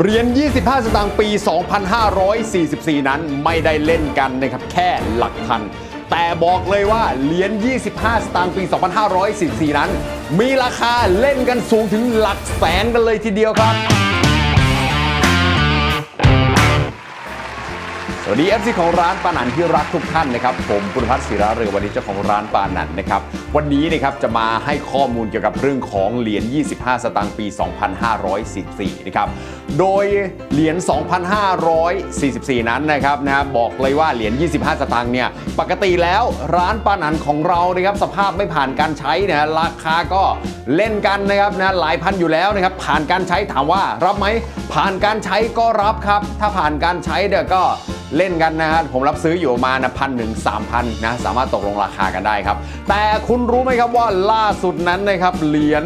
เหรียญ 25 สตางค์ปี 2544 นั้นไม่ได้เล่นกันนะครับแค่หลักพัน แต่บอกเลยว่าเหรียญ 25 สตางค์ปี 2544 นั้น มีราคาเล่นกันสูงถึงหลักแสนกันเลยทีเดียวครับ สวัสดี FC ของร้านปานันที่รักทุกท่านนะครับผมปุณพัฒน์ศิระเรือวันนี้เจ้าของร้านปานันนะครับวันนี้นะครับจะมาให้ข้อมูลเกี่ยวกับเรื่องของเหรียญ 25 สตางค์ปี 2544 นะครับโดยเหรียญ 2544 นั้นนะครับนะบอกเลยว่าเหรียญ 25 สตางค์เนี่ยปกติแล้วร้านปานันของเรานะครับสภาพไม่ผ่านการใช้เนะราคาก็เล่นกันนะครับนะหลายพันอยู่แล้วนะครับผ่านการใช้ถามว่ารับไหมผ่านการใช้ก็รับครับ ถ้าผ่านการใช้เดี๋ยวก็ เล่นกันนะฮะผมรับซื้ออยู่ประมาณพันถึงสามพันนะสามารถตกลงราคากันได้ครับ แต่คุณรู้ไหมครับว่าล่าสุดนั้นนะครับเหรียญ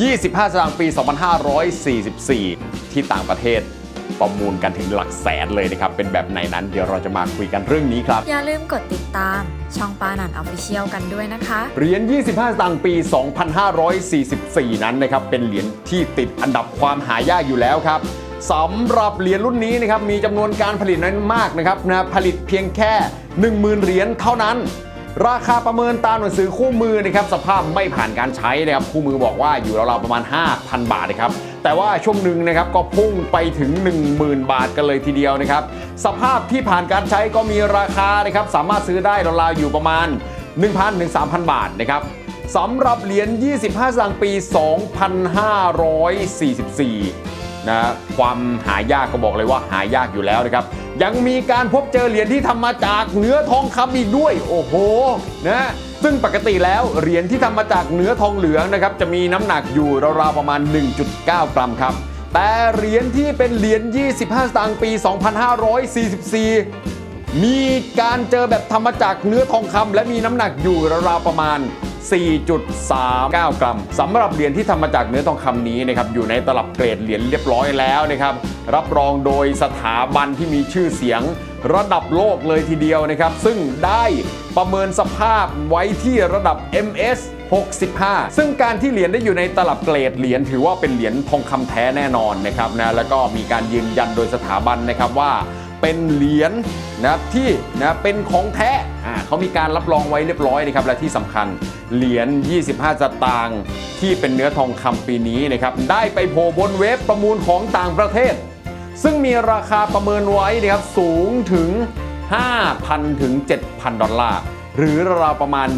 25สตางค์ปี 2544 ที่ต่างประเทศประมูลกันถึงหลักแสนเลยนะครับ เป็นแบบไหนนั้นเดี๋ยวเราจะมาคุยกันเรื่องนี้ครับ อย่าลืมกดติดตาม ช่องปานันออฟฟิเชียลกันด้วยนะคะ เหรียญ 25 สตางค์ปี 2544 นั้นนะครับ เป็นเหรียญที่ติดอันดับความหายากอยู่แล้วครับ สำหรับเหรียญรุ่นนี้นะครับมีจำนวนการผลิตน้อยมากนะครับนะผลิตเพียงแค่ 10,000 เหรียญเท่านั้น ราคาประเมินตามหนังสือคู่มือนะครับสภาพไม่ผ่านการใช้นะครับคู่มือบอกว่าอยู่ราวๆประมาณ 5,000 บาทนะครับแต่ว่าช่วงหนึ่งนะครับก็พุ่งไปถึง 10,000 บาทกันเลยทีเดียวนะครับสภาพที่ผ่านการใช้ก็มีราคานะครับสามารถซื้อได้ราวๆอยู่ประมาณ 1,000ถึง3,000 บาทนะครับสำหรับเหรียญ25สตางค์ปี 2544 นะความหายากก็บอกเลยว่าหายากอยู่แล้วนะครับ ยังมีการพบเจอเหรียญที่ทำมาจากเนื้อทองคำอีกด้วย โอ้โหนะซึ่งปกติแล้วเหรียญที่ทำมาจากเนื้อทองเหลืองนะครับจะมีน้ำหนักอยู่ราวๆประมาณ 1.9 กรัมครับ แต่เหรียญที่เป็นเหรียญ 25 สตางค์ปี 2544 มีการเจอแบบทำมาจากเนื้อทองคำและมีน้ำหนักอยู่ราวๆประมาณ 4.39 กรัมสำหรับเหรียญที่ทำมาจากเนื้อทองคำนี้นะครับอยู่ในตลับเกรดเหรียญเรียบร้อยแล้วนะครับรับรองโดยสถาบันที่มีชื่อเสียงระดับโลกเลยทีเดียวนะครับ ซึ่งได้ประเมินสภาพไว้ที่ระดับ MS 65 ซึ่งการที่เหรียญได้อยู่ในตลับเกรดเหรียญถือว่าเป็นเหรียญทองคำแท้แน่นอนนะครับนะแล้วก็มีการยืนยันโดยสถาบันนะครับว่า เป็นเหรียญนะครับที่นะเป็นของแท้อ่าเขามีการรับรองไว้เรียบร้อยนะครับและที่สำคัญเหรียญ 25 สตางค์ที่เป็นเนื้อทองคำปีนี้นะครับได้ไปโผล่บนเว็บประมูลของต่างประเทศ ซึ่งมีราคาประเมินไว้นะครับสูงถึง 5,000 ถึง 7,000 ดอลลาร์หรือราวๆประมาณ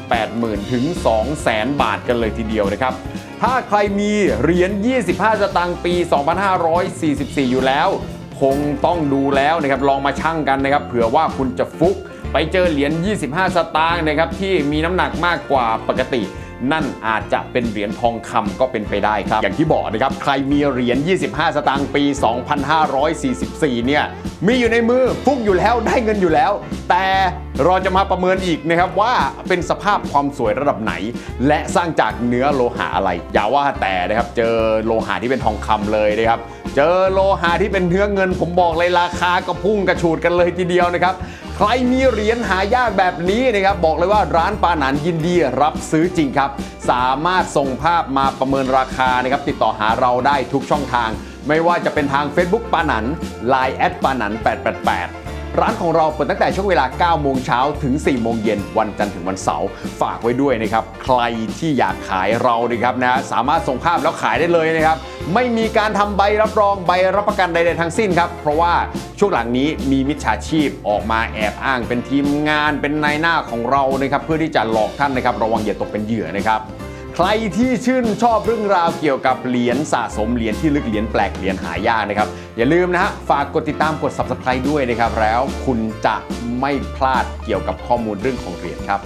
180,000 ถึง 200,000 บาทกันเลยทีเดียวนะครับ ถ้าใครมีเหรียญ 25 สตางค์ปี 2544 อยู่แล้ว คงต้องดูแล้วนะครับลองมาชั่งกันนะครับเผื่อว่าคุณจะฟุก ไปเจอเหรียญ 25 สตางค์นะครับที่มีน้ำหนักมากกว่าปกติ นั่นอาจจะเป็นเหรียญทองคำก็เป็นไปได้ครับ อย่างที่บอกนะครับใครมีเหรียญ 25 สตางค์ปี 2544 เนี่ยมีอยู่ในมือฟุกอยู่แล้วได้เงินอยู่แล้ว แต่เราจะมาประเมินอีกนะครับว่าเป็นสภาพความสวยระดับไหน และสร้างจากเนื้อโลหะอะไร อย่าว่าแต่นะครับเจอโลหะที่เป็นทองคำเลยนะครับ เจอโลหะที่เป็นเนื้อเงิน ผมบอกเลยราคาก็พุ่งกระฉูดกันเลยทีเดียวนะครับ ใครมีเหรียญหายากแบบนี้นะครับ บอกเลยว่าร้านปาหนันยินดีรับซื้อจริงครับ สามารถส่งภาพมาประเมินราคานะครับ ติดต่อหาเราได้ทุกช่องทาง ไม่ว่าจะเป็นทาง Facebook ปาหนัน Line แอดปาหนัน888 ร้านของเราเปิดตั้งแต่ช่วงเวลา 9 โมงเช้าถึง 4 โมงเย็นวันจันทร์ถึงวันเสาร์ฝากไว้ด้วยนะครับ ใครที่อยากขายเรานะครับนะสามารถส่งภาพแล้วขายได้เลยนะครับ ไม่มีการทำใบรับรองใบรับประกันใดๆทั้งสิ้นครับ เพราะว่าช่วงหลังนี้มีมิจฉาชีพออกมาแอบอ้างเป็นทีมงานเป็นนายหน้าของเรานะครับเพื่อที่จะหลอกท่านนะครับ ระวังอย่าตกเป็นเหยื่อนะครับ ใครที่ชื่นชอบเรื่องราวเกี่ยวกับเหรียญสะสมเหรียญที่ลึกเหรียญแปลกเหรียญหายากนะครับ อย่าลืมนะฮะฝากกดติดตามกด subscribe ด้วยนะครับ แล้วคุณจะไม่พลาดเกี่ยวกับข้อมูลเรื่องของเหรียญครับ